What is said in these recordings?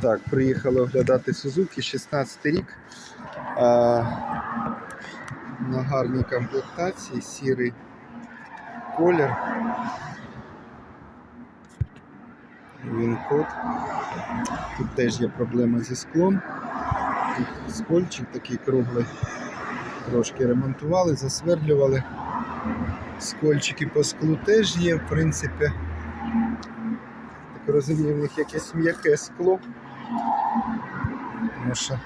Так, приїхали оглядати Сузуки, 16 рік. А, на гарній комплектації, сірий колір. Він код. Тут теж є проблема зі склом. Тут скольчик такий круглий. Трошки ремонтували, засверлювали. Скольчики по склу теж є, в принципі. Так розумію, в них якесь м'яке скло. Тому що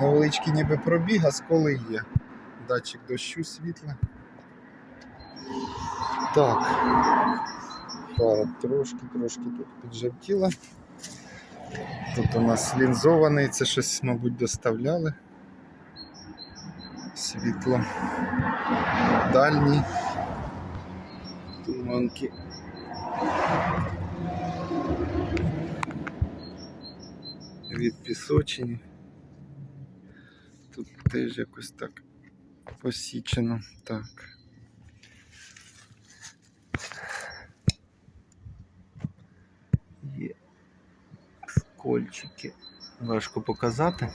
невеличкий ніби пробіг, а сколи є. Датчик дощу світла. Так. Фара трошки-трошки тут піджавтіла. Тут у нас лінзований, це щось, мабуть, доставляли. Світло. Дальній. Туманки. Від пісочині. Тут теж якось так посічено. Так. Є скольчики. Важко показати.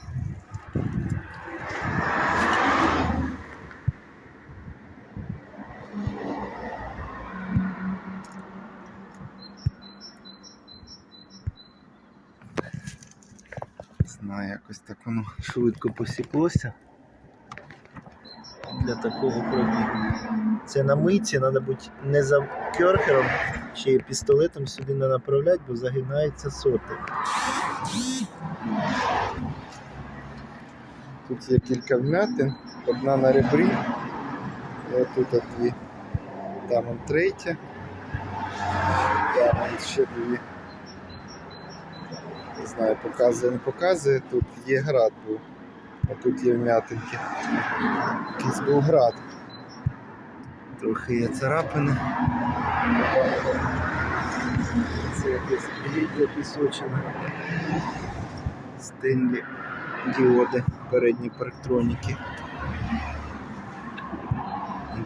Не якось так воно швидко посіклося. Для такого пробігу. Це на митці, треба бути не за керхером, ще й пістолетом сюди не направляти, бо загинається соти. Тут є кілька вмятин, одна на ребрі, от дві. Там он третя. Там ще дві. Не знаю, показує, не показує. Тут є град був. А тут є вмятинки. Якийсь був град. Трохи є царапини. Це якесь гідля пісочина. Стенлі діоди, передні парктроніки.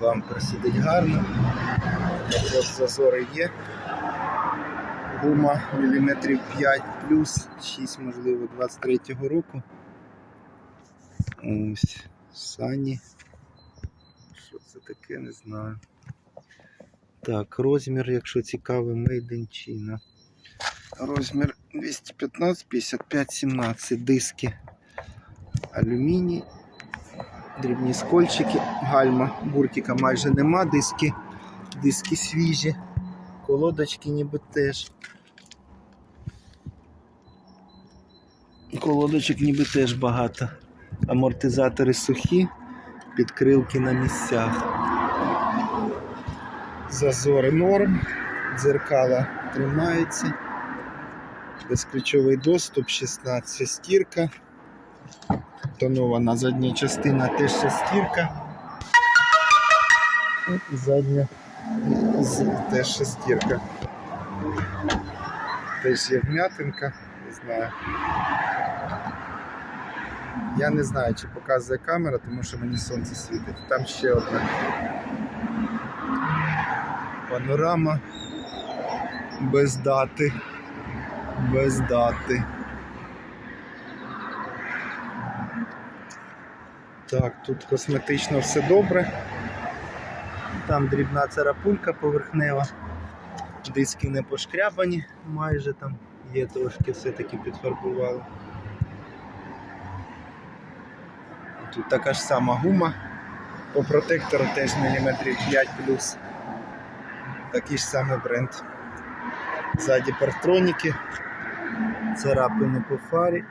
Бампер сидить гарно. Зазори є. Гума міліметрів 5 плюс 6, можливо, 23-го року. Ось сані. Що це таке, не знаю. Так, розмір, якщо цікавий, Made. Розмір 215, 55, 17 диски. Алюміній. Дрібні скольчики, гальма, буртика майже нема, диски, диски свіжі, колодочки ніби теж. Колодочок ніби теж багато. Амортизатори сухі, підкрилки на місцях. Зазори норм, дзеркала тримаються. Безключовий доступ, 16 шестірка. Тонована задня частина теж шестірка. І задня з- теж шестірка. Теж є вмятинка, не знаю. Я не знаю, чи показує камера, тому що мені сонце світить. Там ще одна панорама без дати. Без дати. Так, тут косметично все добре. Там дрібна царапулька поверхнева. Диски не пошкрябані, майже там є трошки все-таки підфарбували. Тут така ж сама гума. По протектору теж міліметрів 5 плюс. Такий ж самий бренд. Ззаді партроніки, царапини по фарі.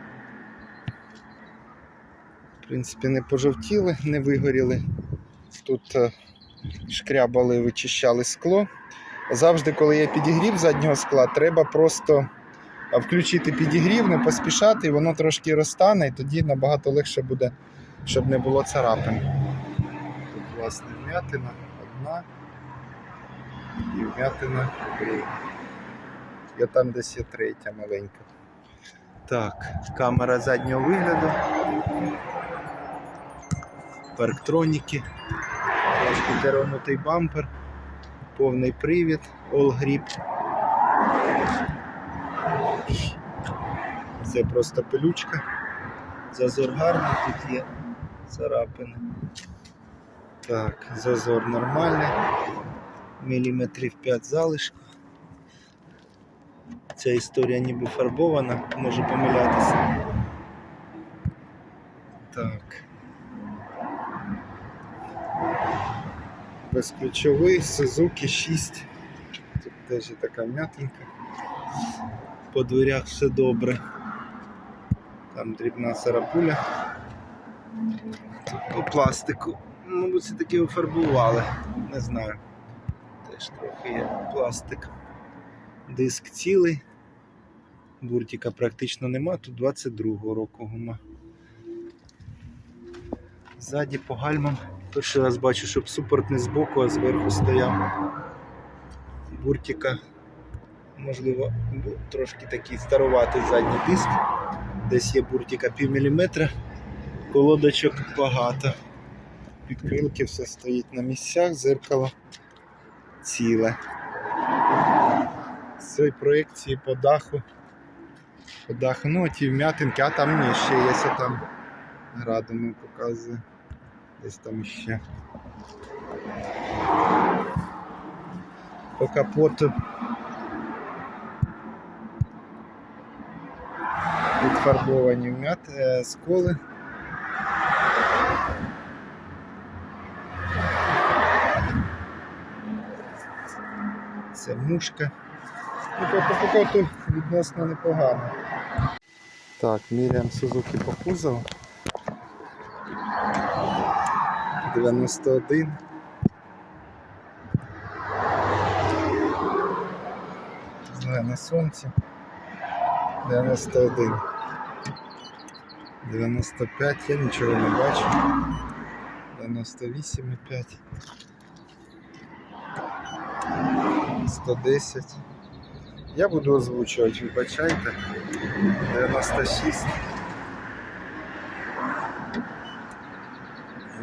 В принципі, не пожовтіли, не вигоріли. Тут е, шкрябали, вичищали скло. Завжди, коли є підігрів заднього скла, треба просто включити підігрів, не поспішати, і воно трошки розтане, і тоді набагато легше буде, щоб не було царапин. Тут, власне, вмятина одна і вмятина другий. І там десь є третя маленька. Так, камера заднього вигляду. Парктроніки. Трошки керонутий бампер, повний привід, All Grip. Це просто пилючка. Зазор гарний, тут є царапини. Так, зазор нормальний. Міліметрів 5 залишку. Ця історія ніби фарбована, може помилятися. Так. Безключовий Suzuki 6. Тут теж така м'ятинка. По дверях все добре. Там дрібна сарапуля. Тут по пластику. Мабуть, все таки офарбували. Не знаю. Теж трохи є пластик. Диск цілий. Буртика практично нема, тут 22-го року гума. Ззаді по гальмам. Перший раз бачу, щоб супорт не збоку, а зверху стояв. Буртика, можливо, трошки такий старуватий задній диск. Десь є буртика пів міліметра, колодочок багато. Підкрилки все стоїть на місцях, зеркало ціле. З цієї проєкції по даху. По даху, ну ті вм'ятинки, а там ні, ще є, там градами показує. Десь там ще. По капоту. Підфарбовані вм'ят, е, сколи. Це мушка. Ну, по, по капоту відносно непогано. Так, міряємо Сузуки по кузову. 91. Знаю, на сонці. 91. 95, я нічого не бачу. 98,5. 110. Я буду озвучувати, вибачайте. 96.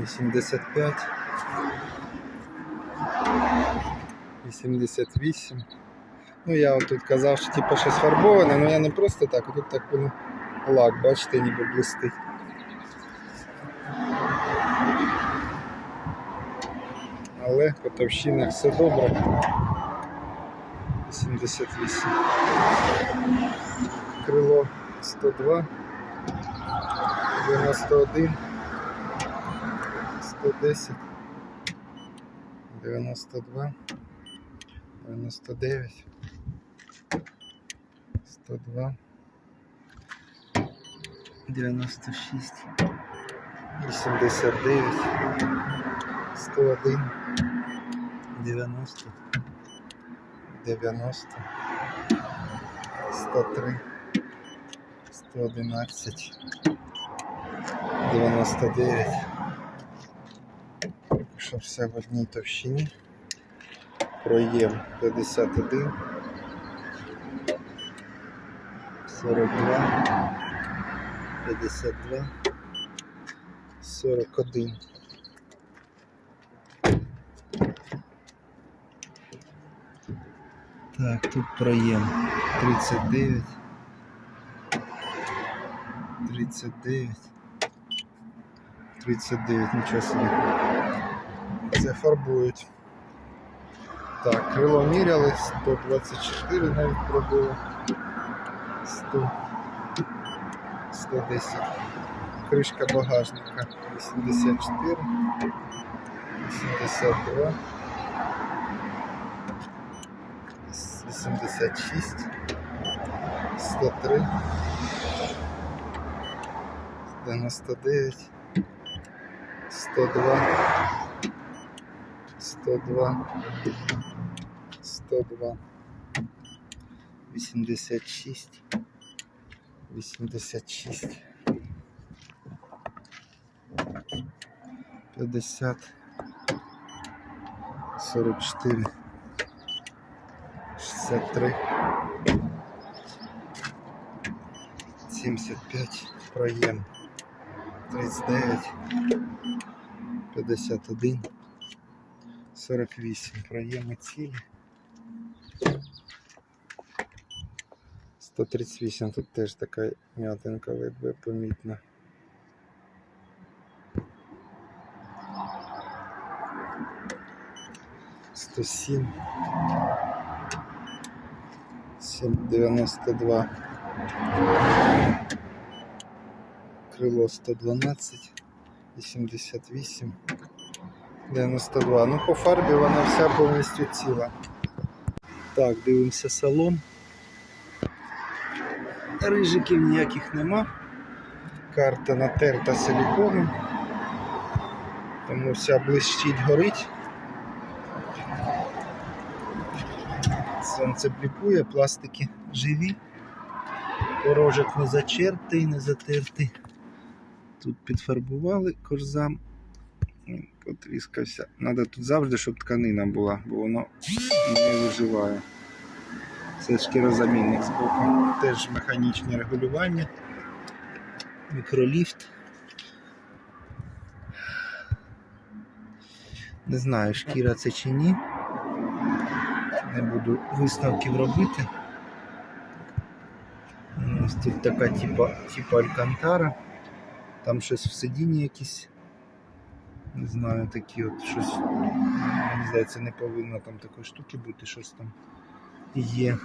85. 88. Ну я тут казав, що типу щось фарбоване, але я не просто так, а тут так воно лак, бачите, ніби блистить. Але по товщинах все добре. 88. Крило 102. 91. 110. 92. 99. 102. 96. 89. 101. 90. 90. 103. 111. 99. Що все в одній товщині. Проєм 51. 42. 52. 41. Так, тут проєм 39. 39. 39, нічого собі. Це фарбують. Так, крило міряли, 124 навіть пробило. 100. 110. Кришка багажника 84. 82. 86. 103. 99. 102. 102. 102. 86. 86. 50. 44. 63. 75. Проєм. 39. 51. 48. Проєми цілі. 138, тут теж така м'ятинка ледве помітна. Сто сім. Сім дев'яносто два. Крило 112, 88, 92. Ну, по фарбі вона вся повністю ціла. Так, дивимося салон. Рижиків ніяких нема. Карта натерта силіконом. Тому вся блищить горить. Сонце блікує, пластики живі. Порожок не зачертий, не затертий. Тут підфарбували корзам. Він Потріскався. Надо тут завжди, щоб тканина була, бо воно не виживає. Це шкірозамінник з боку. Теж механічне регулювання. Мікроліфт. Не знаю, шкіра це чи ні. Не буду висновків робити. Ось тут така типа, типа алькантара. Там щось в сидінні якісь. Не знаю, такі от щось. Мені здається, не повинно там такої штуки бути, щось там є.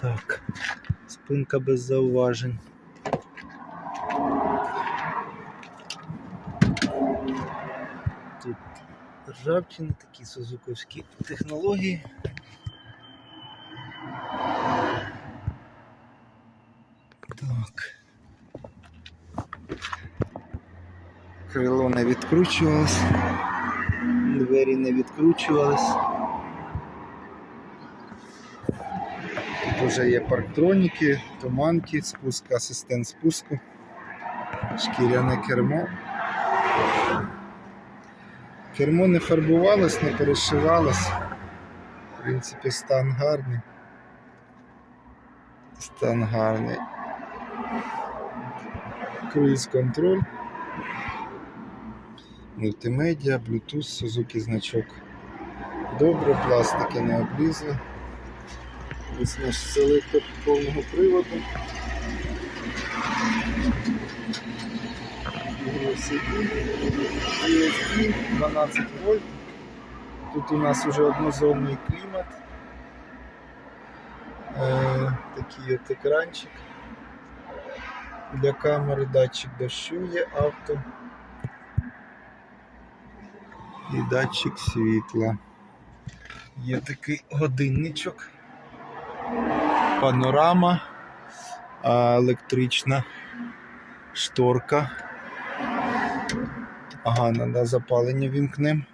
Так. Спинка без зауважень. Тут ржавчини, такі сузуковські технології. Так. Крило не відкручувалось, двері не відкручувались. Тут вже є парктроніки, туманки, спуск, асистент спуску, шкіряне кермо. Кермо не фарбувалось, не перешивалось. В принципі, стан гарний. Стан гарний. Круїз контроль. Мультимедіа, Bluetooth, Suzuki значок. Добре, пластики не облізли. Ось наш селектор повного приводу. USB, USB 12 вольт. Тут у нас вже однозонний клімат. Е, такий от екранчик. Для камери датчик дощу є авто. І датчик світла. Є такий годинничок, панорама, електрична шторка. Ага, треба запалення вімкнем.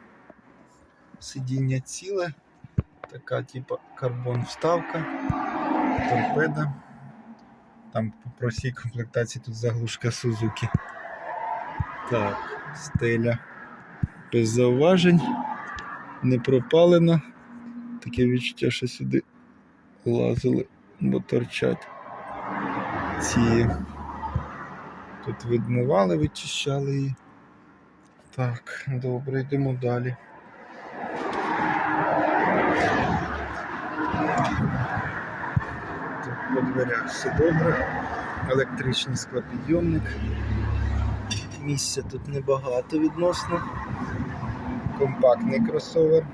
Сидіння ціле, така типа карбон вставка, торпеда. Там по простій комплектації тут заглушка Сузуки. Так, стеля без зауважень, не пропалена. Таке відчуття, що сюди лазили, бо торчать ці. Тут відмивали, вичищали її. Так, добре, йдемо далі. Тут по дверях все добре. Електричний склопідйомник. Місця тут небагато відносно. Компактний кросовер.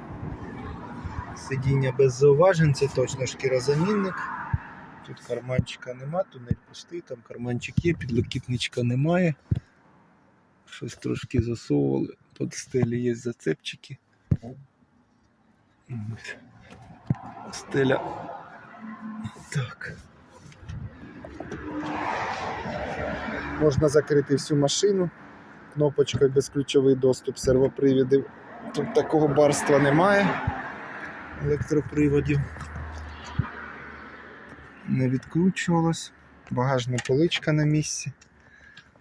Сидіння без зауважень, це точно шкірозамінник. Тут карманчика нема, тунель пустий, там карманчик є, підлокітничка немає. Щось трошки засовували, під стелі є зацепчики. Стеля. Так. Можна закрити всю машину кнопочкою безключовий доступ сервопривідів. Тут такого барства немає електроприводів. Не відкручувалось. Багажна поличка на місці.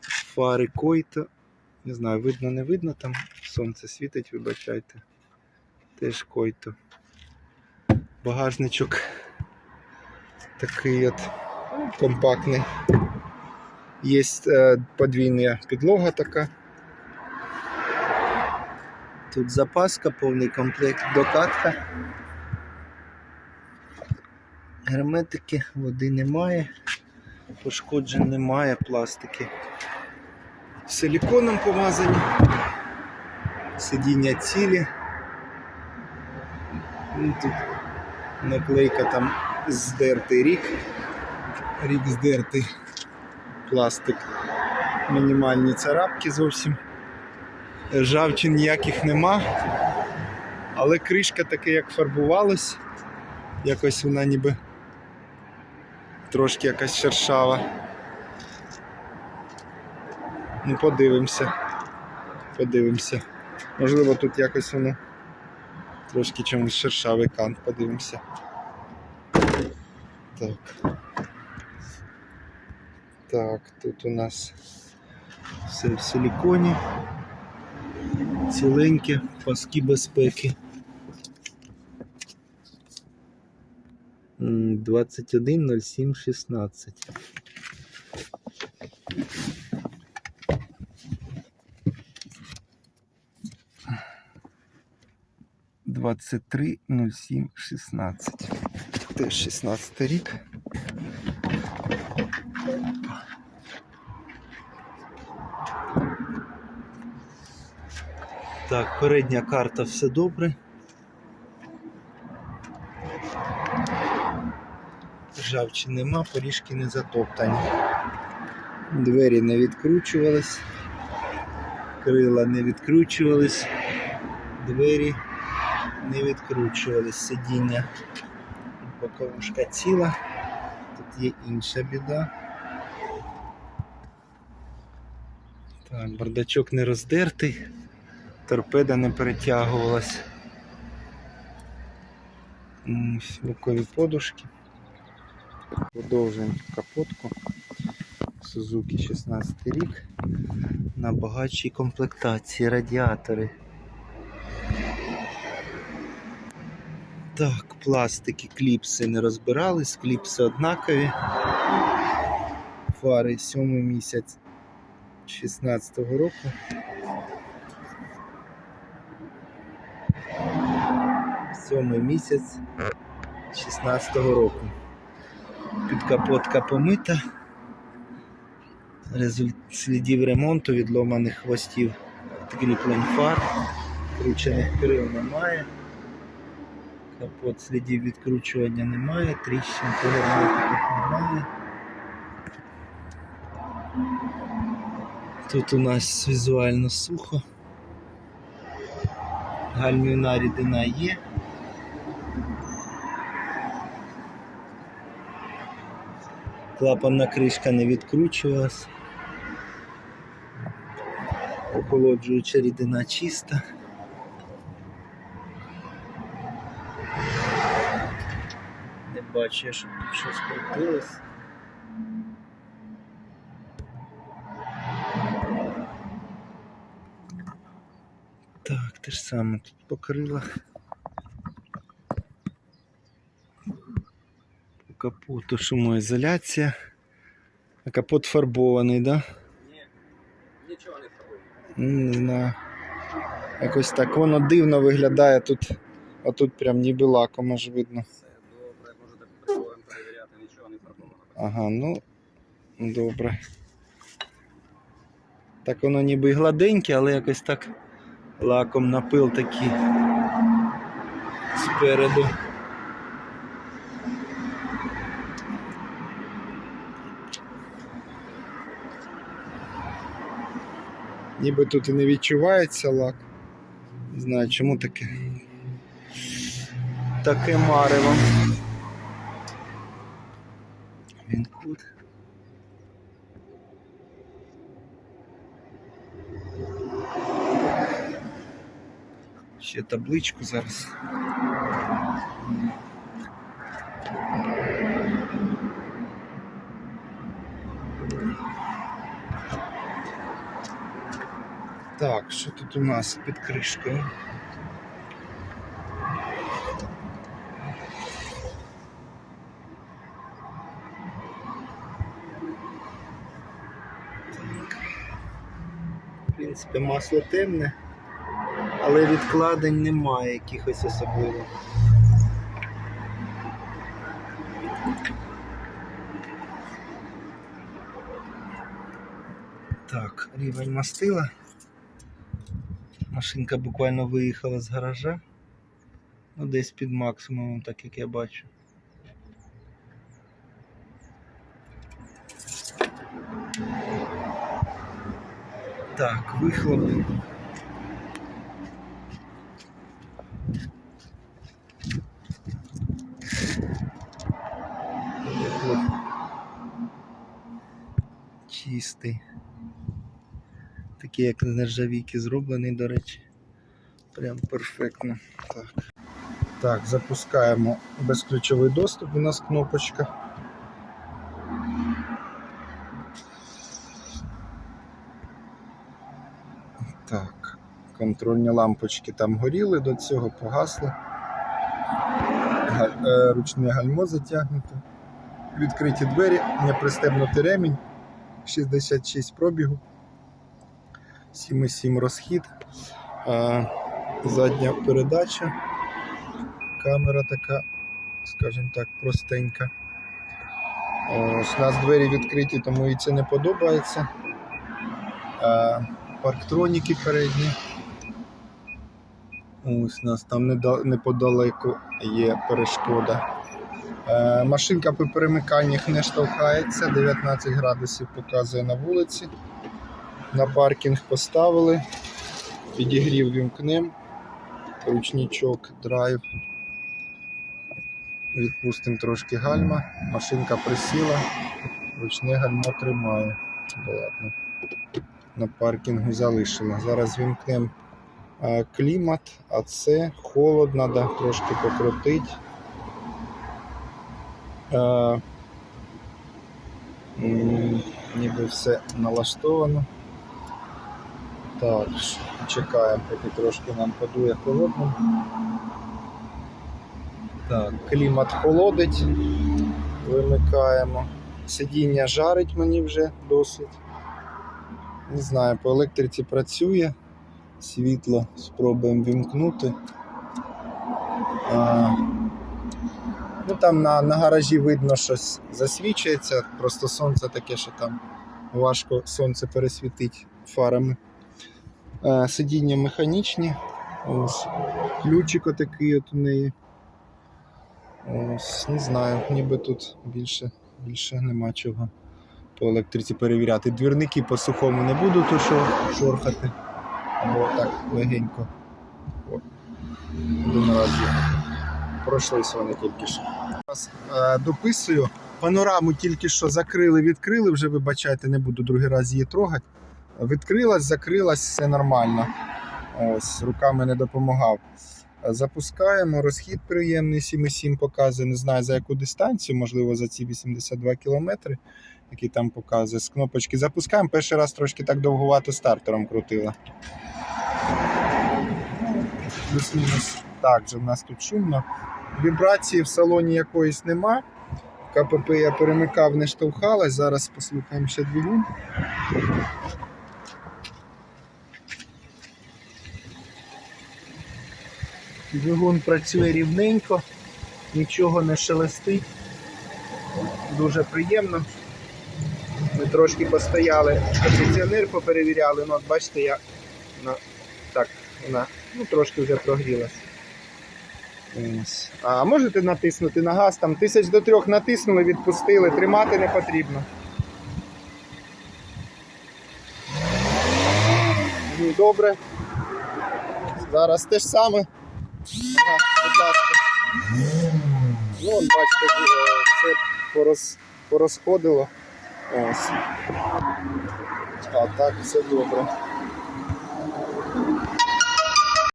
Фари койта. Не знаю, видно, не видно там. Сонце світить, вибачайте. Теж който. Багажничок такий от компактний. Є е, подвійна підлога така. Тут запаска, повний комплект докатка. Герметики, води немає, пошкоджень немає, пластики. Силіконом помазані, сидіння цілі. Ну, Тут наклейка там здертий рік. Рік здертий пластик. Мінімальні царапки зовсім. Жавчин ніяких нема. Але кришка таке як фарбувалась. Якось вона ніби трошки якась шершава. Ну, подивимося. Подивимося. Можливо, тут якось воно трошки чомусь шершавий кант, подивимося. Так. Так, тут у нас все в силіконі. Ціленьке, паски безпеки. 21.07.16. Двадцять три нуль сім шістнадцять. Теж 16 рік. Так, передня карта все добре. Ржавчі нема, поріжки не затоптані. Двері не відкручувались, крила не відкручувались, двері не відкручувались, сидіння. Боковушка ціла. Тут є інша біда. Так, бардачок не роздертий, торпеда не перетягувалась. Бокові подушки. Продовжуємо капотку. Suzuki 16 рік. На багатшій комплектації радіатори. Так, пластики, кліпси не розбирались, кліпси однакові. Фари 7 місяць 16-го року. Сьомий місяць 16-го року. Підкапотка помита. Результ... Слідів ремонту, відломаних хвостів, кріплень фар, кручених крил немає. Капот слідів відкручування немає, тріщин по немає. Тут у нас візуально сухо. Гальмівна рідина є. Клапанна кришка не відкручувалась. Охолоджуюча рідина чиста. Не бачу, щоб тут щось крутилось. Так, те ж саме тут по крилах. Капоту шумоізоляція. А капот фарбований, так? Да? Ні, нічого не. Ну, Не знаю. Якось так воно дивно виглядає тут. А тут прям ніби лаком аж видно. Все добре, можете патрулем перевіряти, нічого не пробовано. Ага, ну добре. Так воно ніби і гладеньке, але якось так лаком напил такий спереду. Ніби тут і не відчувається лак. Не знаю, чому таке. Таке марево. Він кут. Ще табличку зараз. Так, що тут у нас під кришкою? В принципі, масло темне, але відкладень немає якихось особливих. Так, рівень мастила. Машинка буквально виїхала з гаража. Ну, десь під максимумом, так як я бачу. Так, вихлоп. Такий, як нержавійки зроблений, до речі. Прям перфектно. Так. Так, запускаємо безключовий доступ. У нас кнопочка. Так, контрольні лампочки там горіли, до цього погасли. Е, Ручне гальмо затягнуте. Відкриті двері, не пристебнутий ремінь, 66 пробігу, 7,7 розхід, задня передача, камера така, скажімо так, простенька. Ось, у нас двері відкриті, тому і це не подобається. Парктроніки передні. Ось у нас там неподалеку є перешкода. Е, машинка по перемиканнях не штовхається, 19 градусів показує на вулиці. На паркінг поставили, підігрів вімкнем, ручничок, драйв. Відпустимо трошки гальма, машинка присіла, ручне гальмо тримає. Ладно. На паркінгу залишила. Зараз вімкнемо е, клімат, а це холод, треба трошки покрутити. Е, ніби все налаштовано. Так, чекаємо, поки трошки нам подує холодно. Так, клімат холодить, вимикаємо. Сидіння жарить мені вже досить. Не знаю, по електриці працює. Світло спробуємо вімкнути. А, ну там на, на гаражі видно щось засвічується, просто сонце таке, що там важко сонце пересвітить фарами. А, сидіння механічні. Ось. Ключик отакий от у неї. Ось, не знаю, ніби тут більше, більше нема чого по електриці перевіряти. Двірники по сухому не буду тут шорхати. Або так легенько. О. Один вони тільки що. Зараз е, дописую. Панораму тільки що закрили, відкрили, вже вибачайте, не буду другий раз її трогати. Відкрилась, закрилась, все нормально. Ось, руками не допомагав. Запускаємо, розхід приємний 7,7 показує. Не знаю за яку дистанцію, можливо, за ці 82 кілометри, які там показує. З кнопочки запускаємо. Перший раз трошки так довгувато стартером крутила. Плюс-мінус так же в нас тут шумно. Вібрації в салоні якоїсь нема. КПП я перемикав, не штовхалась. Зараз послухаємо ще двигун. Двигун працює рівненько, нічого не шелестить. Дуже приємно. Ми трошки постояли, кондиціонер поперевіряли, ну от бачите, я на, так, вона ну, трошки вже прогрілась. А можете натиснути на газ, там тисяч до трьох натиснули, відпустили, тримати не потрібно. Ну, добре. Зараз те ж саме. Ага, будь ласка. Ну, от бачите, все пороз, порозходило. Ось. А так, все добре.